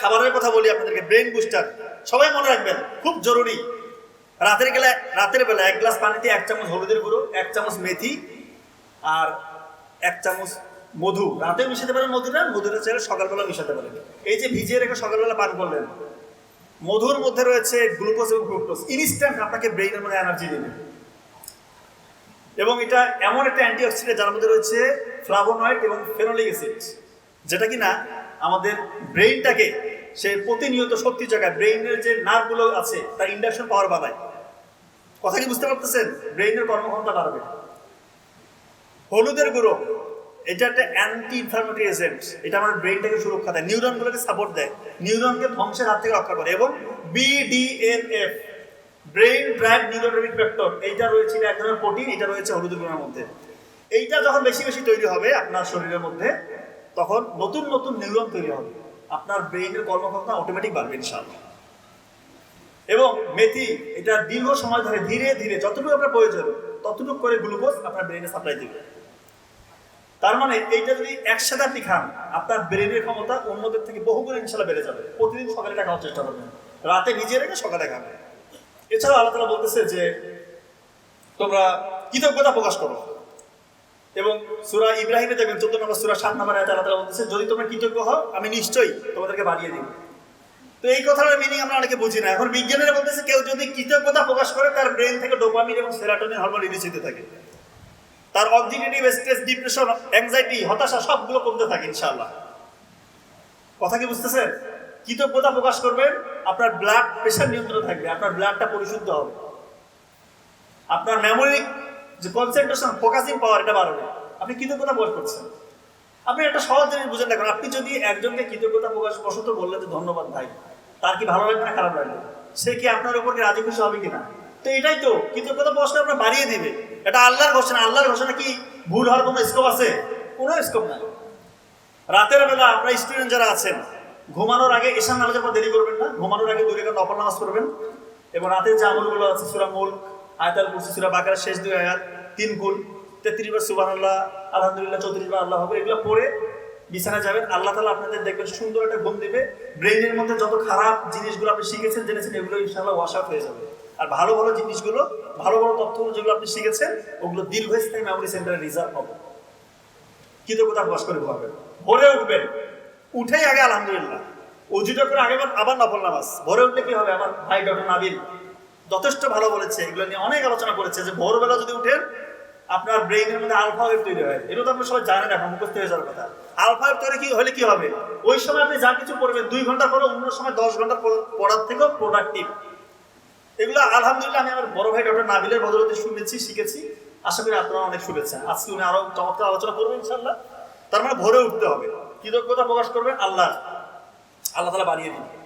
খাবারের কথা বলি আপনাদেরকে ব্রেন বুস্টার সবাই মনে রাখবেন, খুব জরুরি। রাতের বেলা রাতের বেলা এক গ্লাস পানিতে এক চামচ হলুদের গুঁড়ো, এক চামচ মেথি আর এক চামচ মধু। রাতে মিশাতে পারেন মধুটা মধুটা চাইলে সকালবেলা মিশাতে পারেন। এই যে ভিজিয়ে রেখে সকালবেলা পান করলেন, মধুর মধ্যে রয়েছে গ্লুকোজ এবং ফ্রুক্টোজ ইনস্ট্যান্ট আপনাকে ব্রেইনের মধ্যে এনার্জি দেবে। এবং এটা এমন একটা অ্যান্টিঅক্সিডেন্ট যার মধ্যে রয়েছে ফ্লাভোনয়েড এবং ফেনোলিক অ্যাসিড যেটা কিনা আমাদের ব্রেইনটাকে সে প্রতিনিয়ত শক্তি জায়গায় ব্রেইনের যে নার্ভগুলো আছে, তার ইন্ডাকশন পাওয়ার বাড়ায়। কথা কি বুঝতে পারতেছেন? ব্রেইনের কর্মক্ষমতা বাড়বে। হলুদের গুঁড়ো, এটা একটা অ্যান্টি ইনফ্লামেটরি এজেন্ট এটা আমার ব্রেইনটাকে সুরক্ষা দেয় নিউরনগুলোকে সাপোর্ট দেয় নিউরনকে ধ্বংসের হাত থেকে রক্ষা করে এবং BDNF brain drive neurotropic factor এইটা রয়েছে এক ধরনের প্রোটিন এটা রয়েছে হলুদের গুঁড়োর মধ্যে। এইটা যখন বেশি বেশি তৈরি হবে আপনার শরীরের মধ্যে তখন নতুন নতুন নিউরন তৈরি হবে। আপনার ব্রেইনের কর্মক্ষমতা অটোমেটিক বাড়বে, ইনশাআল্লাহ। এবং মেথি, এটা দীর্ঘ সময় ধরে ধীরে ধীরে যতটুকু আপনার প্রয়োজন, ততটুকু করে গ্লুকোজ আপনার ব্রেনে সাপ্লাই দিবে। তার মানে এইটা যদি একসাথে আপনি খান, আপনার ব্রেনের ক্ষমতা অন্যদের থেকে বহু গুণ ইনশাল্লাহ বেড়ে যাবে। প্রতিদিন সকালে এটা খাওয়ার চেষ্টা করবেন, রাতে নিজে রেখে সকালে খাবেন। এছাড়াও আল্লাহ তালা বলতেছে যে, তোমরা কৃতজ্ঞতা প্রকাশ করো। এবং সুরা ইব্রাহিমে দেখবেন চোদ্দ নম্বর সুরা সাত নম্বর আয়াতে আল্লাহ বলতেছে, যদি তোমরা কৃতজ্ঞ হও, আমি নিশ্চয়ই তোমাদেরকে বাড়িয়ে দিব। তো এই কথাটার মিনিং আমরা অনেকে বুঝি না। এখন বিজ্ঞানীরা বলতেছে, কেউ যদি কৃতজ্ঞতা প্রকাশ করে, তার ব্রেন থেকে ডোপামিন এবং সেরাটোনিন হরমোন রিলিজ হতে থাকে। তার অক্সিডেটিভ স্ট্রেস ডিপ্রেশন অ্যাংজাইটি হতাশা সবগুলো কমতে থাকে, ইনশাআল্লাহ। কথা কি বুঝতেছেন? কৃতজ্ঞতা প্রকাশ করবেন আপনার ব্লাড প্রেশার নিয়ন্ত্রণ থাকবে, আপনার ব্লাডটা পরিশুদ্ধ হবে। আপনার মেমোরি যে কনসেন্ট্রেশন ফোকাসিং পাওয়ার এটা বাড়বে। আপনি কৃতজ্ঞতা বোধ করছেন। আপনি একটা সহজ জিনিস বুঝেন, দেখুন, আপনি যদি একজনকে কৃতজ্ঞতা প্রকাশ বশত বললেন যে ধন্যবাদ ভাই, তার কি ভালো লাগবে না খারাপ লাগবে? সে কি আপনার উপর কি রাজি খুশি হবে কিনা? তো এটাই তো, কৃতজ্ঞতা প্রকাশ করে আপনার বাড়িয়ে দিবে। এটা আল্লাহর ঘোষণা আল্লাহর ঘোষণা কি? ভুল হওয়ার কোনো স্কোপ আছে? কোনো স্কোপ নাই। রাতের বেলা আপনার স্টুডেন্ট যারা আছেন, ঘুমানোর আগে এশান নামাজের পর দেরি করবেন না, ঘুমানোর আগে দূরে নফল নামাজ করবেন এবং রাতের যে আমলগুলো আছে, সুরা মূল আয়তাল কুরসি সুরা বাকারের শেষ দুই আয়াত, তিন কুল, তেত্রিশ বার সুবাহ আল্লাহ আলহামদুলিল্লাহ, চৌত্রিশ বার আল্লাহ হবে এগুলো পড়ে বিছানা যাবেন, আল্লাহ তালা আপনাদের দেখবেন সুন্দর একটা ঘুম দেবে ব্রেনের মধ্যে যত খারাপ জিনিসগুলো আপনি শিখেছেন, জেনেছেন, এগুলো ইনশাল্লাহ ওয়াশ আউট হয়ে যাবে। আর ভালো ভালো জিনিসগুলো, ভালো ভালো তথ্যগুলো যেগুলো আপনি শিখেছেন, ওগুলো দীর্ঘস্থায়ী মেমোরি সেন্টারে রিজার্ভ হবে কৃতজ্ঞতা প্রকাশ করে ঘুমাবেন। ভোরে উঠবেন। উঠেই আগে আলহামদুলিল্লাহ। অজুটা করে আগে আবার- আবার নফল নামাজ। ভোরে উঠলে কি হবে? আমার ভাই ডক্টর নাবিল যথেষ্ট ভালো বলেছে, এগুলো নিয়ে অনেক আলোচনা করেছে যে ভোরবেলা যদি উঠেন, আপনার ব্রেইনের মধ্যে আলফা ওয়েভ তৈরি হয়। এটা তো আপনার সবাই জানেন এখন, মুখস্থ হয়ে যাওয়ার কথা। আলফা ওয়েভ তৈরি কি হলে কি হবে? ওই সময় আপনি যা কিছু পড়বেন দুই ঘণ্টা পরে অন্য সময় দশ ঘণ্টা পড়- পড়ার থেকেও প্রোডাক্টিভ এগুলো আলহামদুলিল্লাহ আমি আমার বড় ভাই ডক্টর নাবিলের বদলতে শুনেছি, শিখেছি। আশা করি আপনারা অনেক শুনেছেন আজকে উনি আরও চমৎকার আলোচনা করবেন ইনশাল্লাহ তার মানে ভোরে উঠতে হবে। কৃতজ্ঞতা প্রকাশ করবেন, আল্লাহ আল্লাহ তালা বাড়িয়ে দিন